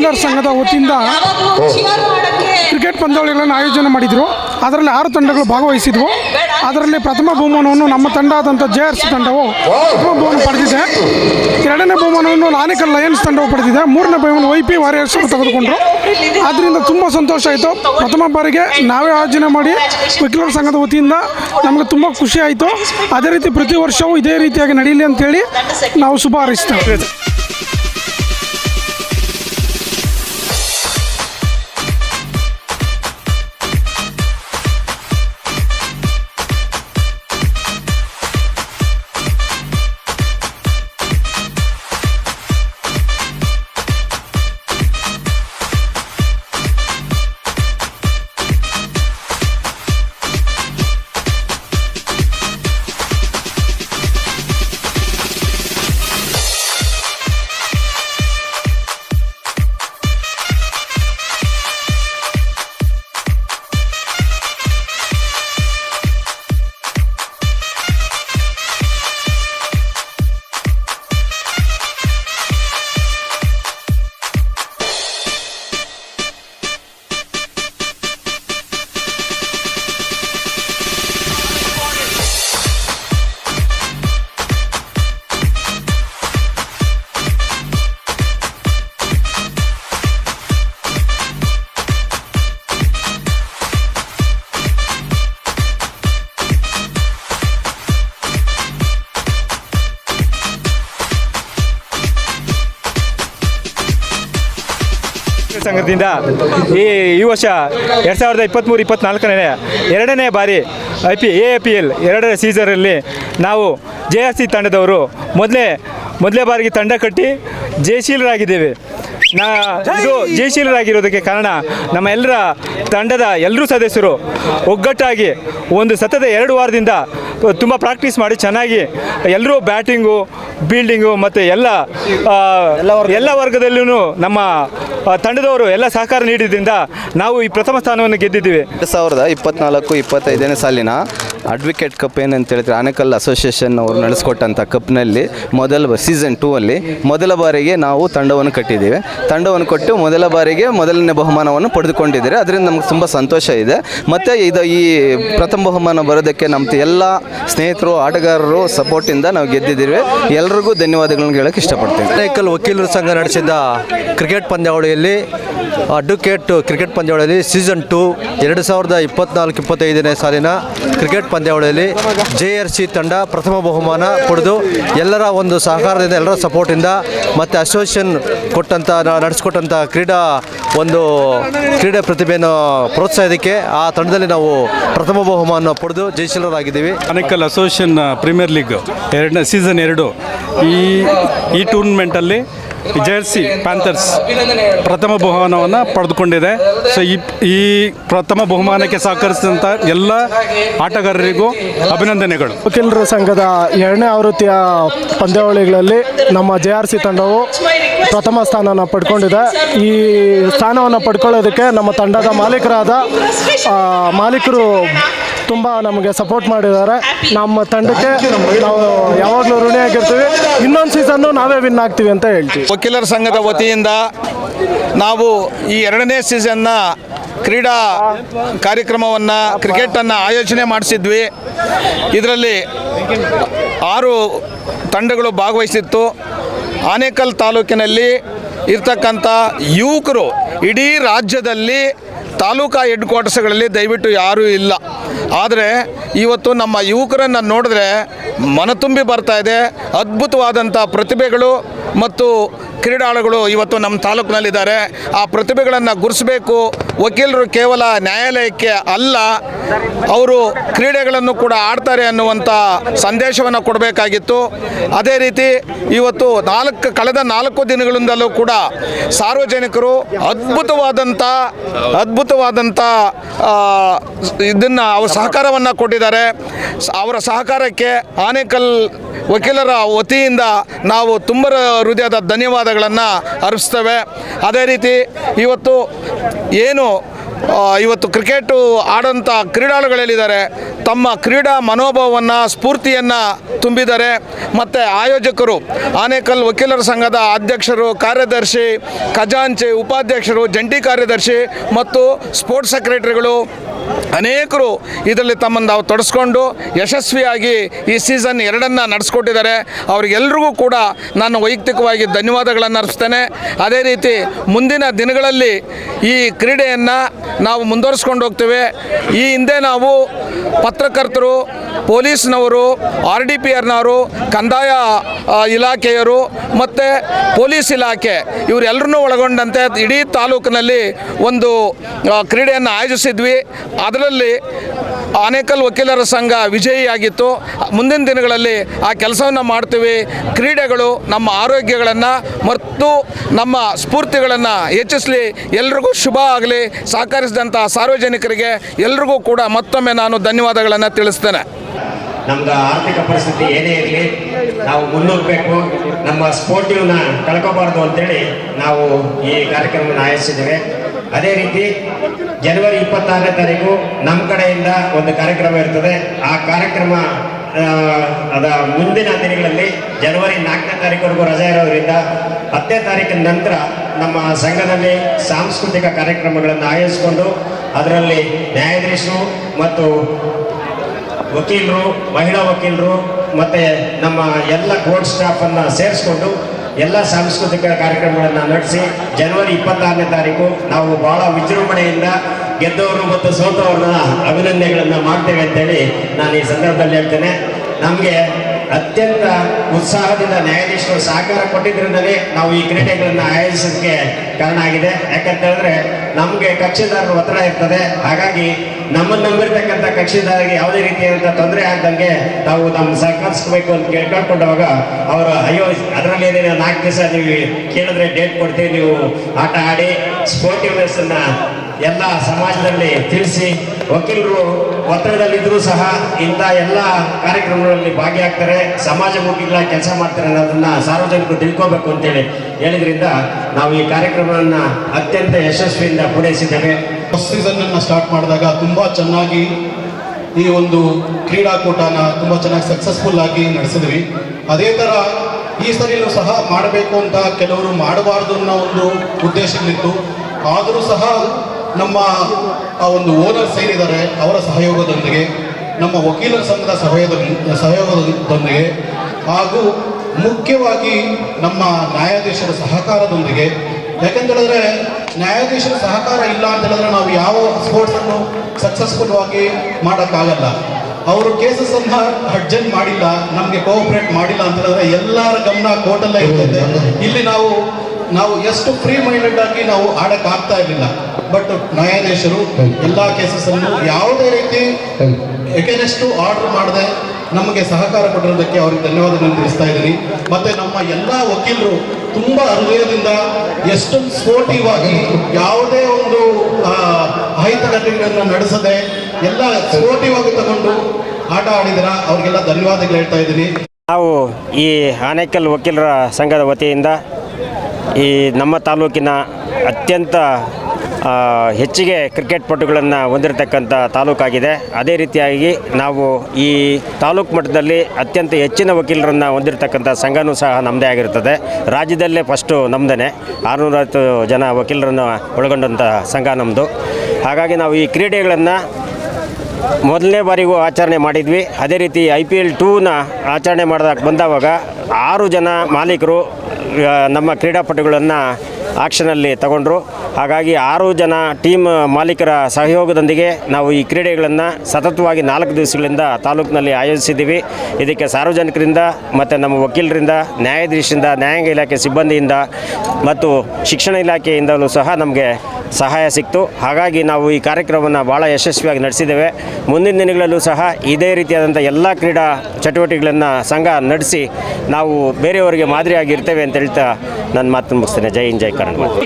ವಕೀಲರ ಸಂಘದ ವತಿಯಿಂದ ಕ್ರಿಕೆಟ್ ಪಂದ್ಯಾವಳಿಗಳನ್ನು ಆಯೋಜನೆ ಮಾಡಿದರು. ಅದರಲ್ಲಿ ಆರು ತಂಡಗಳು ಭಾಗವಹಿಸಿದ್ವು. ಅದರಲ್ಲಿ ಪ್ರಥಮ ಬಹುಮಾನವನ್ನು ನಮ್ಮ ತಂಡ ಆದಂಥ ಜೆ ಆರ್ ಸಿ ತಂಡವು ಬಹುಮಾನ ಪಡೆದಿದೆ. ಎರಡನೇ ಬಹುಮಾನವನ್ನು ಲಾನಿಕಲ್ ಲಯನ್ಸ್ ತಂಡವು ಪಡೆದಿದೆ. ಮೂರನೇ ಬಹುಮಾನ ವೈ ಪಿ ವಾರಿಯರ್ಸ್ ತೆಗೆದುಕೊಂಡರು. ಆದ್ದರಿಂದ ತುಂಬ ಸಂತೋಷ ಆಯಿತು. ಪ್ರಥಮ ಬಾರಿಗೆ ನಾವೇ ಆಯೋಜನೆ ಮಾಡಿ ವಕೀಲರ ಸಂಘದ ವತಿಯಿಂದ ನಮಗೆ ತುಂಬ ಖುಷಿ ಆಯಿತು. ಅದೇ ರೀತಿ ಪ್ರತಿ ವರ್ಷವೂ ಇದೇ ರೀತಿಯಾಗಿ ನಡೆಯಲಿ ಅಂತೇಳಿ ನಾವು ಶುಭ ಹಾರೈಸ್ತೇವೆ ಸಂಘದಿಂದ ಈ ಈ ವರ್ಷ ಎರಡು ಸಾವಿರದ ಇಪ್ಪತ್ತ್ಮೂರು ಇಪ್ಪತ್ತ್ನಾಲ್ಕನೇ ಎರಡನೇ ಬಾರಿ I P A P L ಎರಡನೇ ಸೀಸನಲ್ಲಿ ನಾವು ಜೆ ಆರ್ ಸಿ ತಂಡದವರು ಮೊದಲೇ ಮೊದಲೇ ಬಾರಿಗೆ ತಂಡ ಕಟ್ಟಿ ಜಯಶೀಲರಾಗಿದ್ದೇವೆ. ನಾ ಇದು ಜಯಶೀಲರಾಗಿರೋದಕ್ಕೆ ಕಾರಣ ನಮ್ಮ ಎಲ್ಲರ ತಂಡದ ಎಲ್ಲರೂ ಸದಸ್ಯರು ಒಗ್ಗಟ್ಟಾಗಿ ಒಂದು ಸತತ ಎರಡು ವಾರದಿಂದ ತುಂಬ ಪ್ರಾಕ್ಟೀಸ್ ಮಾಡಿ ಚೆನ್ನಾಗಿ ಎಲ್ಲರೂ ಬ್ಯಾಟಿಂಗು ಬೀಲ್ಡಿಂಗು ಮತ್ತು ಎಲ್ಲ ಎಲ್ಲ ವರ್ಗದಲ್ಲೂ. ನಮ್ಮ ತಂಡದವರು ಎಲ್ಲ ಸಹಕಾರ ನೀಡಿದ್ರಿಂದ ನಾವು ಈ ಪ್ರಥಮ ಸ್ಥಾನವನ್ನು ಗೆದ್ದಿದ್ದೀವಿ. ಎರಡು ಸಾವಿರದ ಇಪ್ಪತ್ನಾಲ್ಕು ಇಪ್ಪತ್ತೈದನೇ ಸಾಲಿನ ಅಡ್ವೊಕೇಟ್ ಕಪ್ ಏನಂತ ಹೇಳಿದ್ರೆ ಆನೇಕಲ್ ಅಸೋಸಿಯೇಷನ್ ಅವರು ನಡೆಸ್ಕೊಟ್ಟಂಥ ಕಪ್ನಲ್ಲಿ ಮೊದಲ ಸೀಸನ್ ಟೂ ಅಲ್ಲಿ ಮೊದಲ ಬಾರಿಗೆ ನಾವು ತಂಡವನ್ನು ಕಟ್ಟಿದ್ದೀವಿ. ತಂಡವನ್ನು ಕೊಟ್ಟು ಮೊದಲ ಬಾರಿಗೆ ಮೊದಲನೇ ಬಹುಮಾನವನ್ನು ಪಡೆದುಕೊಂಡಿದ್ದಾರೆ. ಅದರಿಂದ ನಮ್ಗೆ ತುಂಬ ಸಂತೋಷ ಇದೆ. ಮತ್ತು ಇದು ಈ ಪ್ರಥಮ ಬಹುಮಾನ ಬರೋದಕ್ಕೆ ನಮ್ಮ ಎಲ್ಲ ಸ್ನೇಹಿತರು, ಆಟಗಾರರು ಸಪೋರ್ಟಿಂದ ನಾವು ಗೆದ್ದಿದ್ದೀವಿ. ಎಲ್ರಿಗೂ ಧನ್ಯವಾದಗಳನ್ನು ಹೇಳಕ್ಕೆ ಇಷ್ಟಪಡ್ತೀವಿ ಆನೇಕಲ್ ವಕೀಲರ ಸಂಘ ನಡೆಸಿದ ಕ್ರಿಕೆಟ್ ಪಂದ್ಯಾವಳಿಯಲ್ಲಿ ಅಡ್ವೊಕೇಟ್ ಕ್ರಿಕೆಟ್ ಪಂದ್ಯಾವಳಿಯಲ್ಲಿ ಸೀಸನ್ ಟು ಎರಡು ಸಾವಿರದ ಇಪ್ಪತ್ನಾಲ್ಕು ಇಪ್ಪತ್ತೈದನೇ ಸಾಲಿನ ಕ್ರಿಕೆಟ್ ಪಂದ್ಯಾವಳಿಯಲ್ಲಿ ಜೆ ಆರ್ ಸಿ ತಂಡ ಪ್ರಥಮ ಬಹುಮಾನ ಪಡೆದು ಎಲ್ಲರ ಒಂದು ಸಹಕಾರದಿಂದ, ಎಲ್ಲರ ಸಪೋರ್ಟಿಂದ ಮತ್ತು ಅಸೋಸಿಯೇಷನ್ ಕೊಟ್ಟಂಥ ನಡೆಸ್ಕೊಟ್ಟಂಥ ಕ್ರೀಡಾ ಒಂದು ಕ್ರೀಡೆ ಪ್ರತಿಭೆಯನ್ನು ಪ್ರೋತ್ಸಾಹದಕ್ಕೆ ಆ ತಂಡದಲ್ಲಿ ನಾವು ಪ್ರಥಮ ಬಹುಮಾನ ಪಡೆದು ಜಯಶೀಲರಾಗಿದ್ದೀವಿ. ಅನೇಕಲ್ ಅಸೋಸಿಯೇಷನ್ ಪ್ರೀಮಿಯರ್ ಲೀಗ್ ಎರಡನೇ, ಸೀಸನ್ ಎರಡು ಈ ಈ ಟೂರ್ನಮೆಂಟಲ್ಲಿ ಜೆರ್ಸಿ ಪ್ಯಾಂಥರ್ಸ್ ಪ್ರಥಮ ಬಹುಮಾನವನ್ನು ಪಡೆದುಕೊಂಡಿದೆ. ಸೊ ಈ ಈ ಪ್ರಥಮ ಬಹುಮಾನಕ್ಕೆ ಸಹಕರಿಸಿದಂಥ ಎಲ್ಲ ಆಟಗಾರರಿಗೂ ಅಭಿನಂದನೆಗಳು. ವಕೀಲರ ಸಂಘದ ಎರಡನೇ ಆವೃತ್ತಿಯ ಪಂದ್ಯಾವಳಿಗಳಲ್ಲಿ ನಮ್ಮ ಜೆ ಆರ್ ಸಿ ತಂಡವು ಪ್ರಥಮ ಸ್ಥಾನವನ್ನು ಪಡ್ಕೊಂಡಿದೆ. ಈ ಸ್ಥಾನವನ್ನು ಪಡ್ಕೊಳ್ಳೋದಕ್ಕೆ ನಮ್ಮ ತಂಡದ ಮಾಲೀಕರಾದ ಮಾಲೀಕರು ತುಂಬ ನಮಗೆ ಸಪೋರ್ಟ್ ಮಾಡಿದ್ದಾರೆ. ನಮ್ಮ ತಂಡಕ್ಕೆ ನಾವು ಯಾವಾಗಲೂ ಋಣಿಯಾಗಿರ್ತೀವಿ ಇನ್ನೊಂದು ಸೀಸನ್ನು ನಾವೇ ವಿನ್ ಆಗ್ತೀವಿ ಅಂತ ಹೇಳ್ತೀವಿ. ವಕೀಲರ ಸಂಘದ ವತಿಯಿಂದ ನಾವು ಈ ಎರಡನೇ ಸೀಸನ್ನ ಕ್ರೀಡಾ ಕಾರ್ಯಕ್ರಮವನ್ನು, ಕ್ರಿಕೆಟನ್ನು ಆಯೋಜನೆ ಮಾಡಿಸಿದ್ವಿ. ಇದರಲ್ಲಿ ಆರು ತಂಡಗಳು ಭಾಗವಹಿಸಿತ್ತು. ಆನೇಕಲ್ ತಾಲೂಕಿನಲ್ಲಿ ಇರ್ತಕ್ಕಂಥ ಯುವಕರು ಇಡೀ ರಾಜ್ಯದಲ್ಲಿ ತಾಲೂಕಾ ಹೆಡ್ ಕ್ವಾರ್ಟರ್ಸ್ಗಳಲ್ಲಿ ದಯವಿಟ್ಟು ಯಾರೂ ಇಲ್ಲ. ಆದರೆ ಇವತ್ತು ನಮ್ಮ ಯುವಕರನ್ನು ನೋಡಿದ್ರೆ ಮನತುಂಬಿ ಬರ್ತಾ ಇದೆ. ಅದ್ಭುತವಾದಂಥ ಪ್ರತಿಭೆಗಳು ಮತ್ತು ಕ್ರೀಡಾಳುಗಳು ಇವತ್ತು ನಮ್ಮ ತಾಲೂಕಿನಲ್ಲಿದ್ದಾರೆ. ಆ ಪ್ರತಿಭೆಗಳನ್ನು ಗುರುಸಬೇಕು ವಕೀಲರು ಕೇವಲ ನ್ಯಾಯಾಲಯಕ್ಕೆ ಅಲ್ಲ, ಅವರು ಕ್ರೀಡೆಗಳನ್ನು ಕೂಡ ಆಡ್ತಾರೆ ಅನ್ನುವಂಥ ಸಂದೇಶವನ್ನು ಕೊಡಬೇಕಾಗಿತ್ತು. ಅದೇ ರೀತಿ ಇವತ್ತು ನಾಲ್ಕು, ಕಳೆದ ನಾಲ್ಕು ದಿನಗಳಿಂದಲೂ ಕೂಡ ಸಾರ್ವಜನಿಕರು ಅದ್ಭುತವಾದಂಥ ಅದ್ಭುತವಾದಂಥ ಇದನ್ನು ಅವ್ರ ಸಹಕಾರವನ್ನು ಕೊಟ್ಟಿದ್ದಾರೆ. ಅವರ ಸಹಕಾರಕ್ಕೆ ಆನೇಕಲ್ ವಕೀಲರ ವತಿಯಿಂದ ನಾವು ತುಂಬ ಹೃದಯದ ಧನ್ಯವಾದಗಳನ್ನು ಅರ್ಪಿಸ್ತೇವೆ. ಅದೇ ರೀತಿ ಇವತ್ತು ಏನು ಇವತ್ತು ಕ್ರಿಕೆಟು ಆಡೋಂಥ ಕ್ರೀಡಾಳುಗಳೇನಿದ್ದಾರೆ ತಮ್ಮ ಕ್ರೀಡಾ ಮನೋಭಾವವನ್ನು, ಸ್ಫೂರ್ತಿಯನ್ನು ತುಂಬಿದ್ದಾರೆ. ಮತ್ತು ಆಯೋಜಕರು, ಆನೇಕಲ್ ವಕೀಲರ ಸಂಘದ ಅಧ್ಯಕ್ಷರು, ಕಾರ್ಯದರ್ಶಿ, ಖಜಾಂಚಿ ಉಪಾಧ್ಯಕ್ಷರು, ಜಂಟಿ ಕಾರ್ಯದರ್ಶಿ ಮತ್ತು ಸ್ಪೋರ್ಟ್ಸ್ ಸೆಕ್ರೆಟರಿಗಳು ಅನೇಕರು ಇದರಲ್ಲಿ ತಮ್ಮನ್ನು ನಾವು ತೊಡಸ್ಕೊಂಡು ಯಶಸ್ವಿಯಾಗಿ ಈ ಸೀಸನ್ ಎರಡನ್ನು ನಡೆಸ್ಕೊಟ್ಟಿದ್ದಾರೆ. ಅವ್ರಿಗೆಲ್ರಿಗೂ ಕೂಡ ನಾನು ವೈಯಕ್ತಿಕವಾಗಿ ಧನ್ಯವಾದಗಳನ್ನು ಅರ್ಪಿಸ್ತೇನೆ. ಅದೇ ರೀತಿ ಮುಂದಿನ ದಿನಗಳಲ್ಲಿ ಈ ಕ್ರೀಡೆಯನ್ನು ನಾವು ಮುಂದುವರಿಸ್ಕೊಂಡು ಹೋಗ್ತೇವೆ. ಈ ಹಿಂದೆ ನಾವು ಪತ್ರಕರ್ತರು ಪೊಲೀಸ್ನವರು, ಆರ್ ಡಿ ಪಿ ಆರ್ನವರು, ಕಂದಾಯ ಇಲಾಖೆಯವರು ಮತ್ತು ಪೊಲೀಸ್ ಇಲಾಖೆ ಇವರೆಲ್ಲರನ್ನೂ ಒಳಗೊಂಡಂತೆ ಇಡೀ ತಾಲೂಕಿನಲ್ಲಿ ಒಂದು ಕ್ರೀಡೆಯನ್ನು ಆಯೋಜಿಸಿದ್ವಿ. ಅದರಲ್ಲಿ ಆನೇಕಲ್ ವಕೀಲರ ಸಂಘ ವಿಜಯಿಯಾಗಿತ್ತು. ಮುಂದಿನ ದಿನಗಳಲ್ಲಿ ಆ ಕೆಲಸವನ್ನು ಮಾಡ್ತೀವಿ. ಕ್ರೀಡೆಗಳು ನಮ್ಮ ಆರೋಗ್ಯಗಳನ್ನು ಮತ್ತು ನಮ್ಮ ಸ್ಫೂರ್ತಿಗಳನ್ನು ಹೆಚ್ಚಿಸಲಿ. ಎಲ್ರಿಗೂ ಶುಭ ಆಗಲಿ. ಸಹಕರಿಸಿದಂಥ ಸಾರ್ವಜನಿಕರಿಗೆ ಎಲ್ರಿಗೂ ಕೂಡ ಮತ್ತೊಮ್ಮೆ ನಾನು ಧನ್ಯವಾದಗಳನ್ನು ತಿಳಿಸ್ತೇನೆ. ನಮ್ದು ಆರ್ಥಿಕ ಪರಿಸ್ಥಿತಿ ಏನೇ ಇರಲಿ, ನಾವು ಮುನ್ನೋಗಬೇಕು ನಮ್ಮ ಸ್ಪೋರ್ಟಿವ್ನ ಕಳ್ಕೋಬಾರ್ದು ಅಂತೇಳಿ ನಾವು ಈ ಕಾರ್ಯಕ್ರಮವನ್ನು ಆಯೋಜಿಸಿದ್ದೇವೆ. ಅದೇ ರೀತಿ ಜನವರಿ ಇಪ್ಪತ್ತಾರನೇ ತಾರೀಕು ನಮ್ಮ ಕಡೆಯಿಂದ ಒಂದು ಕಾರ್ಯಕ್ರಮ ಇರ್ತದೆ. ಆ ಕಾರ್ಯಕ್ರಮ ಅದ ಮುಂದಿನ ದಿನಗಳಲ್ಲಿ ಜನವರಿ ನಾಲ್ಕನೇ ತಾರೀಕುವರೆಗೂ ರಜೆ ಇರೋದ್ರಿಂದ ಹತ್ತನೇ ತಾರೀಕಿನ ನಂತರ ನಮ್ಮ ಸಂಘದಲ್ಲಿ ಸಾಂಸ್ಕೃತಿಕ ಕಾರ್ಯಕ್ರಮಗಳನ್ನು ಆಯೋಜಿಸಿಕೊಂಡು ಅದರಲ್ಲಿ ನ್ಯಾಯಾಧೀಶರು ಮತ್ತು ವಕೀಲರು, ಮಹಿಳಾ ವಕೀಲರು ಮತ್ತು ನಮ್ಮ ಎಲ್ಲ ಕೋರ್ಟ್ ಸ್ಟಾಫನ್ನು ಸೇರಿಸ್ಕೊಂಡು ಎಲ್ಲ ಸಾಂಸ್ಕೃತಿಕ ಕಾರ್ಯಕ್ರಮಗಳನ್ನು ನಡೆಸಿ ಜನವರಿ ಇಪ್ಪತ್ತಾರನೇ ತಾರೀಕು ನಾವು ಬಹಳ ವಿಜೃಂಭಣೆಯಿಂದ ಗೆದ್ದವರು ಮತ್ತು ಸೋತವ್ರನ್ನ ಅಭಿನಂದನೆಗಳನ್ನು ಮಾಡ್ತೇವೆ ಅಂತೇಳಿ ನಾನು ಈ ಸಂದರ್ಭದಲ್ಲಿ ಹೇಳ್ತೇನೆ. ನಮಗೆ ಅತ್ಯಂತ ಉತ್ಸಾಹದಿಂದ ನ್ಯಾಯಾಧೀಶರು ಸಹಕಾರ ಕೊಟ್ಟಿದ್ದರಿಂದಲೇ ನಾವು ಈ ಕ್ರೀಡೆಗಳನ್ನು ಆಯೋಜಿಸೋದಕ್ಕೆ ಕಾರಣ ಆಗಿದೆ. ಯಾಕಂತ ಹೇಳಿದ್ರೆ ನಮಗೆ ಕಕ್ಷಿದಾರರ ಒತ್ತಡ ಇರ್ತದೆ. ಹಾಗಾಗಿ ನಮ್ಮನ್ನು ನಂಬಿರ್ತಕ್ಕಂಥ ಕಕ್ಷಿದಾರರಿಗೆ ಯಾವುದೇ ರೀತಿಯಾದಂಥ ತೊಂದರೆ ಆಗ್ದಂಗೆ ತಾವು ನಮ್ಮ ಸಹಕರಿಸ್ಬೇಕು ಅಂತ ಕೇಳ್ಕೊಂಡಾಗ ಅವರು, ಅಯ್ಯೋ, ಅದರಲ್ಲಿ ಏನೇನು ನಾಲ್ಕು ದಿವಸ ನೀವು ಕೇಳಿದ್ರೆ ಡೇಟ್ ಕೊಡ್ತೀವಿ, ನೀವು ಆಟ ಆಡಿ ಸ್ಪೋರ್ಟಿವ್ನೆಸ್ ಅನ್ನ ಎಲ್ಲ ಸಮಾಜದಲ್ಲಿ ತಿಳಿಸಿ, ವಕೀಲರು ಒತ್ತಡದಲ್ಲಿದ್ದರೂ ಸಹ ಇಂಥ ಎಲ್ಲ ಕಾರ್ಯಕ್ರಮಗಳಲ್ಲಿ ಭಾಗಿಯಾಗ್ತಾರೆ ಸಮಾಜಮುಖಿಗಳ ಕೆಲಸ ಮಾಡ್ತಾರೆ ಅನ್ನೋದನ್ನ ಸಾರ್ವಜನಿಕರು ತಿಳ್ಕೊಬೇಕು ಅಂತೇಳಿ ಹೇಳಿದ್ರಿಂದ ನಾವು ಈ ಕಾರ್ಯಕ್ರಮವನ್ನು ಅತ್ಯಂತ ಯಶಸ್ವಿಯಿಂದ ಪೂರೈಸಿದ್ದೇವೆ. ಫಸ್ಟ್ ಸೀಸನ್ನನ್ನು ಸ್ಟಾರ್ಟ್ ಮಾಡಿದಾಗ ತುಂಬ ಚೆನ್ನಾಗಿ ಈ ಒಂದು ಕ್ರೀಡಾಕೂಟನ ತುಂಬ ಚೆನ್ನಾಗಿ ಸಕ್ಸಸ್ಫುಲ್ ಆಗಿ ನಡೆಸಿದ್ವಿ. ಅದೇ ಥರ ಈ ಸರಿಯೂ ಸಹ ಮಾಡಬೇಕು ಅಂತ ಕೆಲವರು ಮಾಡಬಾರ್ದು ಅನ್ನೋ ಒಂದು ಉದ್ದೇಶಗಳಿತ್ತು ಆದರೂ ಸಹ ನಮ್ಮ ಆ ಒಂದು ಓನರ್ಸ್ ಏನಿದ್ದಾರೆ ಅವರ ಸಹಯೋಗದೊಂದಿಗೆ, ನಮ್ಮ ವಕೀಲರ ಸಂಘದ ಸಹಯೋಗ, ಸಹಯೋಗದೊಂದಿಗೆ, ಹಾಗೂ ಮುಖ್ಯವಾಗಿ ನಮ್ಮ ನ್ಯಾಯಾಧೀಶರ ಸಹಕಾರದೊಂದಿಗೆ. ಯಾಕಂತೇಳಿದ್ರೆ ನ್ಯಾಯಾಧೀಶರ ಸಹಕಾರ ಇಲ್ಲ ಅಂತ ಹೇಳಿದ್ರೆ ನಾವು ಯಾವ ಸ್ಪೋರ್ಟ್ಸ್ ಅನ್ನು ಸಕ್ಸಸ್ಫುಲ್ ಆಗಿ ಮಾಡೋಕ್ಕಾಗಲ್ಲ. ಅವರು ಕೇಸಸ್ ಅನ್ನ ಅಡ್ಜೆಂಟ್ ಮಾಡಿಲ್ಲ ನಮಗೆ ಕೋಆಪರೇಟ್ ಮಾಡಿಲ್ಲ ಅಂತ ಹೇಳಿದ್ರೆ ಎಲ್ಲರ ಗಮನ ಕೋರ್ಟಲ್ಲೇ ಇರ್ತದೆ. ಇಲ್ಲಿ ನಾವು ನಾವು ಎಷ್ಟು ಫ್ರೀ ಮೈಂಡೆಡ್ ಆಗಿ ನಾವು ಆಡಕ್ ಆಗ್ತಾ ಇರಲಿಲ್ಲ. ಬಟ್ ನ್ಯಾಯಾಧೀಶರು ಎಲ್ಲಾ ಕೇಸಸ್ ಅನ್ನು ಯಾವುದೇ ರೀತಿ ಎಕೆನೆಸ್ಟು ಆರ್ಡರ್ ಮಾಡದೆ ನಮಗೆ ಸಹಕಾರ ಕೊಟ್ಟಿರೋದಕ್ಕೆ ಅವ್ರಿಗೆ ಧನ್ಯವಾದಗಳನ್ನು ತಿಳಿಸ್ತಾ ಇದ್ದೀನಿ. ಮತ್ತೆ ನಮ್ಮ ಎಲ್ಲ ವಕೀಲರು ತುಂಬ ಹೃದಯದಿಂದ ಎಷ್ಟೊಂದು ಆಗಿ ಯಾವುದೇ ಒಂದು ಅಹಿತಘಟನೆಗಳನ್ನು ನಡೆಸದೆ ಎಲ್ಲ ಸ್ಪೋರ್ಟಿವ್ ಆಗಿ ತಗೊಂಡು ಆಟ ಆಡಿದ್ರ. ಅವ್ರಿಗೆಲ್ಲ ಧನ್ಯವಾದಗಳು ಹೇಳ್ತಾ ಇದ್ದೀನಿ. ನಾವು ಈ ಆನೇಕಲ್ ವಕೀಲರ ಸಂಘದ ವತಿಯಿಂದ ಈ ನಮ್ಮ ತಾಲೂಕಿನ ಅತ್ಯಂತ ಹೆಚ್ಚಿಗೆ ಕ್ರಿಕೆಟ್ ಪಟುಗಳನ್ನು ಹೊಂದಿರತಕ್ಕಂಥ ತಾಲೂಕಾಗಿದೆ. ಅದೇ ರೀತಿಯಾಗಿ ನಾವು ಈ ತಾಲೂಕು ಮಟ್ಟದಲ್ಲಿ ಅತ್ಯಂತ ಹೆಚ್ಚಿನ ವಕೀಲರನ್ನು ಹೊಂದಿರತಕ್ಕಂಥ ಸಂಘನೂ ಸಹ ನಮ್ಮದೇ ಆಗಿರ್ತದೆ ರಾಜ್ಯದಲ್ಲೇ ಫಸ್ಟು ನಮ್ಮದೇ ಆರುನೂರೈವತ್ತು ಜನ ವಕೀಲರನ್ನು ಒಳಗೊಂಡಂಥ ಸಂಘ ನಮ್ಮದು ಹಾಗಾಗಿ ನಾವು ಈ ಕ್ರೀಡೆಗಳನ್ನು ಮೊದಲನೇ ಬಾರಿಗೂ ಆಚರಣೆ ಮಾಡಿದ್ವಿ. ಅದೇ ರೀತಿ ಐ ಪಿ ಎಲ್ ಟೂನ ಆಚರಣೆ ಮಾಡಿದಾಗ ಬಂದವಾಗ ಆರು ಜನ ಮಾಲೀಕರು ನಮ್ಮ ಕ್ರೀಡಾಪಟುಗಳನ್ನು ಆಕ್ಷನಲ್ಲಿ ತಗೊಂಡ್ರು. ಹಾಗಾಗಿ ಆರು ಜನ ಟೀಮ್ ಮಾಲೀಕರ ಸಹಯೋಗದೊಂದಿಗೆ ನಾವು ಈ ಕ್ರೀಡೆಗಳನ್ನು ಸತತವಾಗಿ ನಾಲ್ಕು ದಿವಸಗಳಿಂದ ತಾಲೂಕಿನಲ್ಲಿ ಆಯೋಜಿಸಿದ್ದೀವಿ. ಇದಕ್ಕೆ ಸಾರ್ವಜನಿಕರಿಂದ ಮತ್ತು ನಮ್ಮ ವಕೀಲರಿಂದ, ನ್ಯಾಯಾಧೀಶರಿಂದ, ನ್ಯಾಯಾಂಗ ಇಲಾಖೆ ಸಿಬ್ಬಂದಿಯಿಂದ ಮತ್ತು ಶಿಕ್ಷಣ ಇಲಾಖೆಯಿಂದಲೂ ಸಹ ನಮಗೆ ಸಹಾಯ ಸಿಕ್ತು. ಹಾಗಾಗಿ ನಾವು ಈ ಕಾರ್ಯಕ್ರಮವನ್ನು ಭಾಳ ಯಶಸ್ವಿಯಾಗಿ ನಡೆಸಿದ್ದೇವೆ. ಮುಂದಿನ ದಿನಗಳಲ್ಲೂ ಸಹ ಇದೇ ರೀತಿಯಾದಂಥ ಎಲ್ಲ ಕ್ರೀಡಾ ಚಟುವಟಿಕೆಗಳನ್ನು ಸಂಘ ನಡೆಸಿ ನಾವು ಬೇರೆಯವರಿಗೆ ಮಾದರಿಯಾಗಿರ್ತೇವೆ ಅಂತ ಹೇಳ್ತಾ ನನ್ನ ಮಾತು ಮುಗಿಸ್ತೇನೆ. ಜೈ ಹಿಂದ್, ಜೈ ಕನ್ನಡ